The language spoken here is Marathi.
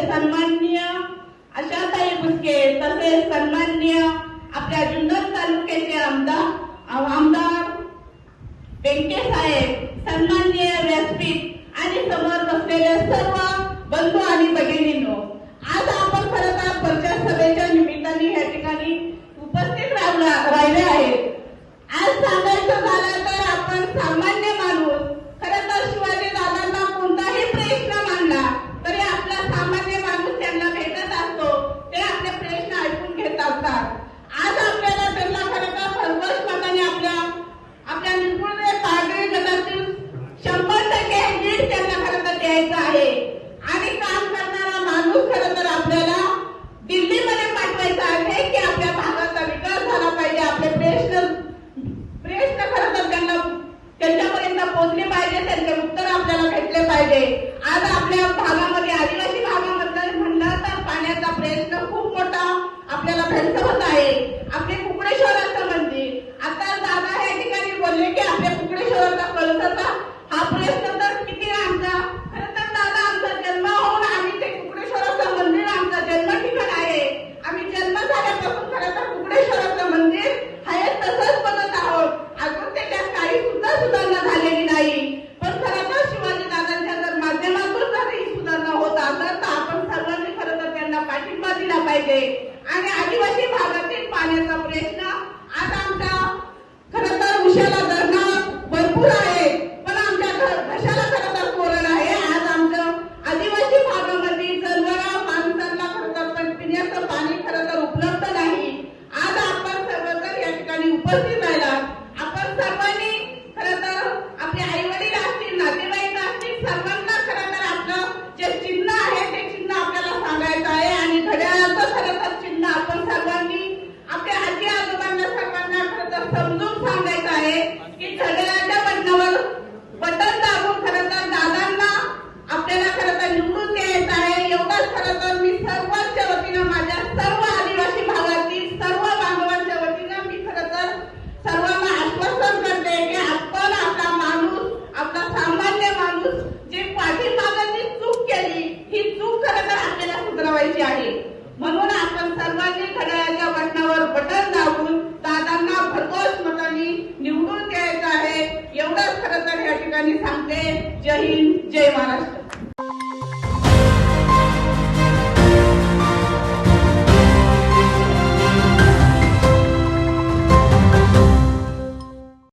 सन्माननीय आशाताई तसेच सन्माननीय आपल्या जुन्नर तालुक्याचे आमदार आमदार सन्माननीय व्यासपीठ आणि समोर बसलेले सर्व बंधू आणि भगिनींनो आज आपण खरं तर पंचायत सभेच्या निमित्ताने या ठिकाणी उपस्थित राहिले आहेत. आज सांगायचं झालं तर आपण सामान्य टक्के त्यांना खरं तर द्यायचं आहे. आणि काम करणारा माणूस खरं तर आपल्याला दिल्लीमध्ये पाठवायचा आहे की आपल्या भागाचा विकास झाला पाहिजे आपले प्रश्न प्रश्न खरं तर त्यांना त्यांच्यापर्यंत पोहोचले पाहिजे त्यांचे उत्तर आपल्याला भेटले पाहिजे. आज आपल्या भागामध्ये आदिवासी भागामध्ये म्हणलं तर पाण्याचा प्रश्न खूप मोठा आपल्याला भेटतो आहे आपले कुकडेश्वराचं मंदिर आता दादा या ठिकाणी बोलले की आपल्या कुकडेश्वराचा कळसाचा हा प्रश्न तर किती आमचा खरं तर दादा आमचा जन्म होऊन आम्ही ते कुकडेश्वराचं मंदिर आमचं जन्म ठिकाण आहे आम्ही जन्म झाल्यापासून खरं तर कुकडेश्वराचं मंदिर आहे तसंच बघत आहोत अजून त्याच्यात काही सुद्धा सुधारणा झालेली नाही पण खरं तर शिवाजी दादांच्या जर माध्यमातून जर ही सुधारणा होत असेल तर आपण सर्वांनी खरं तर त्यांना पाठिंबा दिला पाहिजे. आणि आदिवासी भागातील पाण्याचा प्रश्न आज आमच्या खरं तर उशाला धरणं भरपूर आहे. पण आमच्या घशाला खरं तर कोरड आहे? आज आमचं आदिवासी भागामध्ये जर माणसांना खर तर पिण्याचं पाणी खरं तर उपलब्ध नाही. आज आपण सर्वजण या ठिकाणी उपस्थित राहिला आपण सर्वांनी खरं तर आपले आई वडील असतील नातेवाईक असतील सर्वांना खरं तर आपलं जे चिन्ह आहे ते चिन्ह आपल्याला सांगायचं आहे आणि घड्याळाचं खरं तर चिन्ह आपण सर्वांनी आपल्या आजी आजोबांना सर्वांना खरं तर समजून सांगायचं आहे की घड्याळाच्या बटनावर बटन दाबून खरं तर दादांना आपल्याला खरं तर निवडून द्यायचं आहे एवढंच खरं तर मी सर्वांच्या वतीनं माझ्या सर्व आदिवासी भागातील सर्व बांधवांच्या वतीनं मी खरं तर सर्वांना आश्वासन करते की आपण आपला माणूस आपला सामान्य माणूस जे पाठीमागाची चूक केली ही चूक खरं तर आपल्याला आहे. म्हणून आपण सर्वांनी घड्याळाच्या बटनावर बटन दाबून दादांना भरघोस मतांनी निवडून द्यायचं आहे. एवढंच खरं तर या ठिकाणी सांगते. जय हिंद जय महाराष्ट्र.